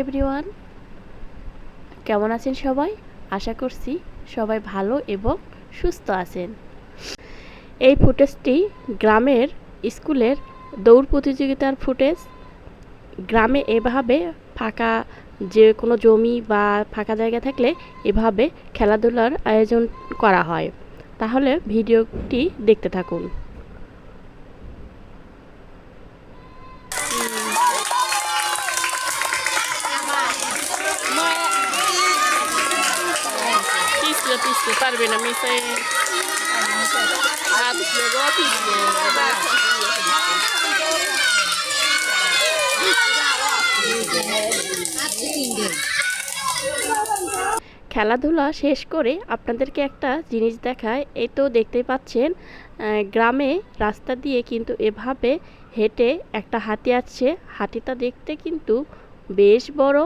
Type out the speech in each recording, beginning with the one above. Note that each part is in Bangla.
এভরিওয়ান। কেমন আছেন সবাই? আশা করছি সবাই ভালো এবং সুস্থ আছেন। এই ফুটেজটি গ্রামের স্কুলের দৌড় প্রতিযোগিতার ফুটেজ। গ্রামে এভাবে ফাঁকা যে কোনো জমি বা ফাঁকা জায়গা থাকলে এভাবে খেলাধুলার আয়োজন করা হয়। তাহলে ভিডিওটি দেখতে থাকুন। পিছলে খেলাধুলা শেষ করে আপনাদেরকে একটা জিনিস দেখায়, এই তো দেখতেই পাচ্ছেন গ্রামে রাস্তা দিয়ে কিন্তু এভাবে হেঁটে একটা হাতি আসছে। হাতিটা দেখতে কিন্তু বেশ বড়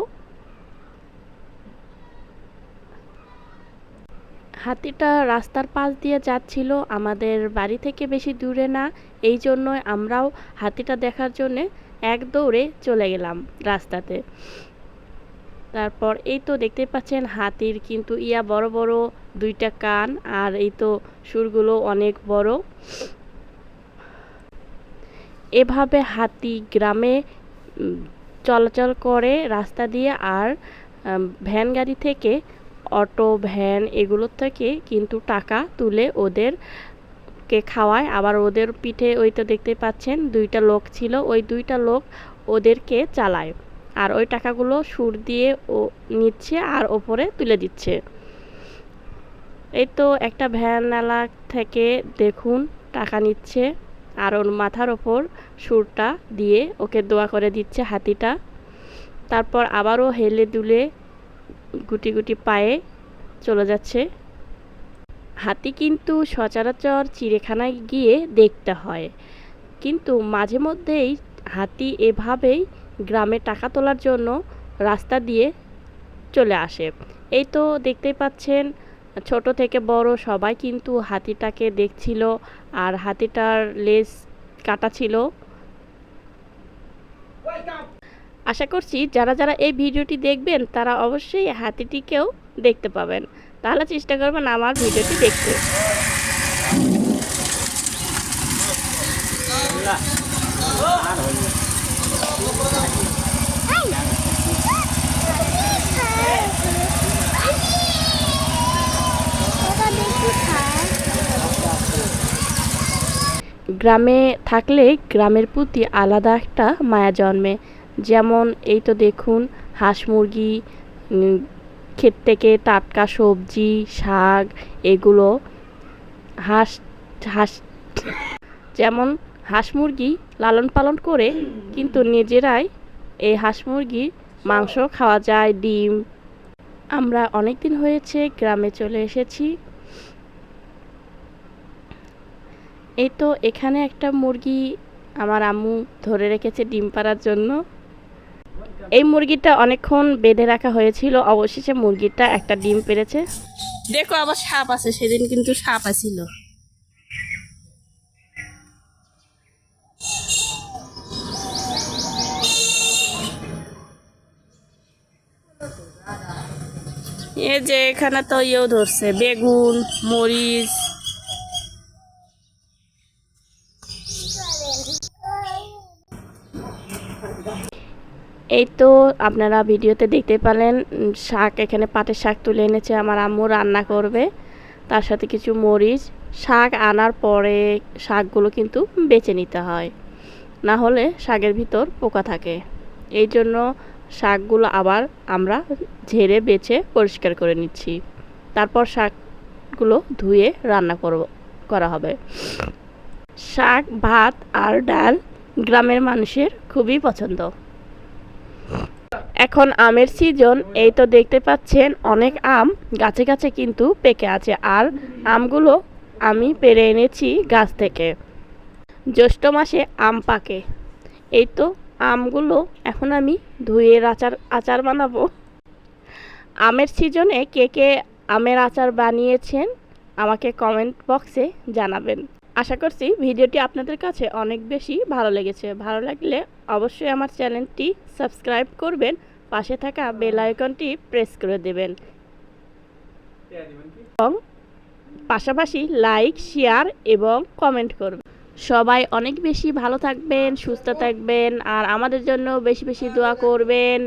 হাতিটা রাস্তার পাশ দিয়ে যাচ্ছিল, আমাদের বাড়ি থেকে বেশি দূরে না। এই জন্যই আমরাও হাতিটা দেখার জন্যে এক দৌড়ে চলে গেলাম রাস্তাতে। তারপর এই তো দেখতে পাচ্ছেন হাতির কিন্তু ইয়া বড় বড় দুইটা কান, আর এই তো সুরগুলো অনেক বড়। এভাবে হাতি গ্রামে চলাচল করে রাস্তা দিয়ে, আর ভ্যান গাড়ি থেকে অটো, ভ্যান এগুলোর থেকে কিন্তু টাকা তুলে ওদের কে খাওয়ায়। আবার ওদের পিঠে ওই তো দেখতে পাচ্ছেন, দুইটা লোক ছিল, ওই দুইটা লোক ওদেরকে চালায়। আর ওই টাকাগুলো সুর দিয়ে ও নিচ্ছে আর ওপরে তুলে দিচ্ছে। এই তো একটা ভ্যানওয়ালা থেকে দেখুন, টাকা নিচ্ছে আর ওর মাথার ওপর সুরটা দিয়ে ওকে দোয়া করে দিচ্ছে হাতিটা। তারপর আবারও হেলে দুলে গুটি গুটি পায়ে চলে যাচ্ছে। হাতি কিন্তু সচরাচর চিড়িয়াখানায় গিয়ে দেখতে হয়। কিন্তু মাঝে মধ্যেই হাতি এভাবেই গ্রামে টাকা তোলার জন্য রাস্তা দিয়ে চলে আসে। এই তো দেখতেই পাচ্ছেন, ছোট থেকে বড় সবাই কিন্তু হাতিটাকে দেখছিল আর হাতিটার লেজ কাটা ছিল। আশা করছি যারা যারা এই ভিডিওটি দেখবেন, তারা অবশ্যই হাতিটিকেও দেখতে পাবেন। তাহলে চেষ্টা করবেন আমার ভিডিওটি দেখতে। গ্রামে থাকলে গ্রামের প্রতি আলাদা একটা মায়া জন্মে। যেমন এই তো দেখুন, হাঁস মুরগি ক্ষেত থেকে টাটকা সবজি, শাক, এগুলো হাঁস হাঁস, যেমন হাঁস মুরগি লালন পালন করে, কিন্তু নিজেরাই এই হাঁস মুরগির মাংস খাওয়া যায়, ডিম। আমরা অনেক দিন হয়েছে গ্রামে চলে এসেছি। এই তো এখানে একটা মুরগি আমার আম্মু ধরে রেখেছে ডিম পাড়ার জন্য। এই মুরগিটা অনেকক্ষণ বেঁধে রাখা হয়েছিল। অবশেষে মুরগিটা একটা ডিম পেরেছে। দেখো আবার সাপ আছে, সেদিন কিন্তু সাপ আছিল। এই যে এখানে তো ইয়েও ধরছে, বেগুন, মরিচ এই তো আপনারা ভিডিওতে দেখতে পেলেন শাক, এখানে পাটের শাক তুলে এনেছে আমার আম্মু, রান্না করবে। তার সাথে কিছু মরিচ। শাক আনার পরে শাকগুলো কিন্তু বেছে নিতে হয়। না হলে শাকের ভিতর পোকা থাকে। এই জন্য শাকগুলো আবার আমরা ঝেড়ে, বেছে, পরিষ্কার করে নিচ্ছি। তারপর শাকগুলো ধুয়ে রান্না করব, করা হবে। শাক, ভাত আর ডাল গ্রামের মানুষের খুবই পছন্দ। এখন আমের সিজন এই তো দেখতে পাচ্ছেন অনেক আম গাছে গাছে কিন্তু পেকে আছে। আর আমগুলো আমি পেরে এনেছি গাছ থেকে। জ্যৈষ্ঠ মাসে আম পাকে। এই তো আমগুলো এখন আমি ধুয়ে আচার আচার বানাবো। আমের সিজনে কে কে আমের আচার বানিয়েছেন আমাকে কমেন্ট বক্সে জানাবেন। আশা করছি ভিডিওটি আপনাদের কাছে অনেক বেশি ভালো লেগেছে। ভালো লাগলে অবশ্যই আমার চ্যানেলটি সাবস্ক্রাইব করবেন, পাশে থাকা বেল আইকনটি প্রেস করে দেবেন। এবং পাশাপাশি লাইক, শেয়ার এবং কমেন্ট করবেন। সবাই অনেক বেশি ভালো থাকবেন, সুস্থ থাকবেন আর আমাদের জন্য বেশি বেশি দোয়া করবেন।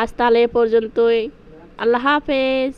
আজ তাহলে পর্যন্তই। আল্লাহ হাফেজ।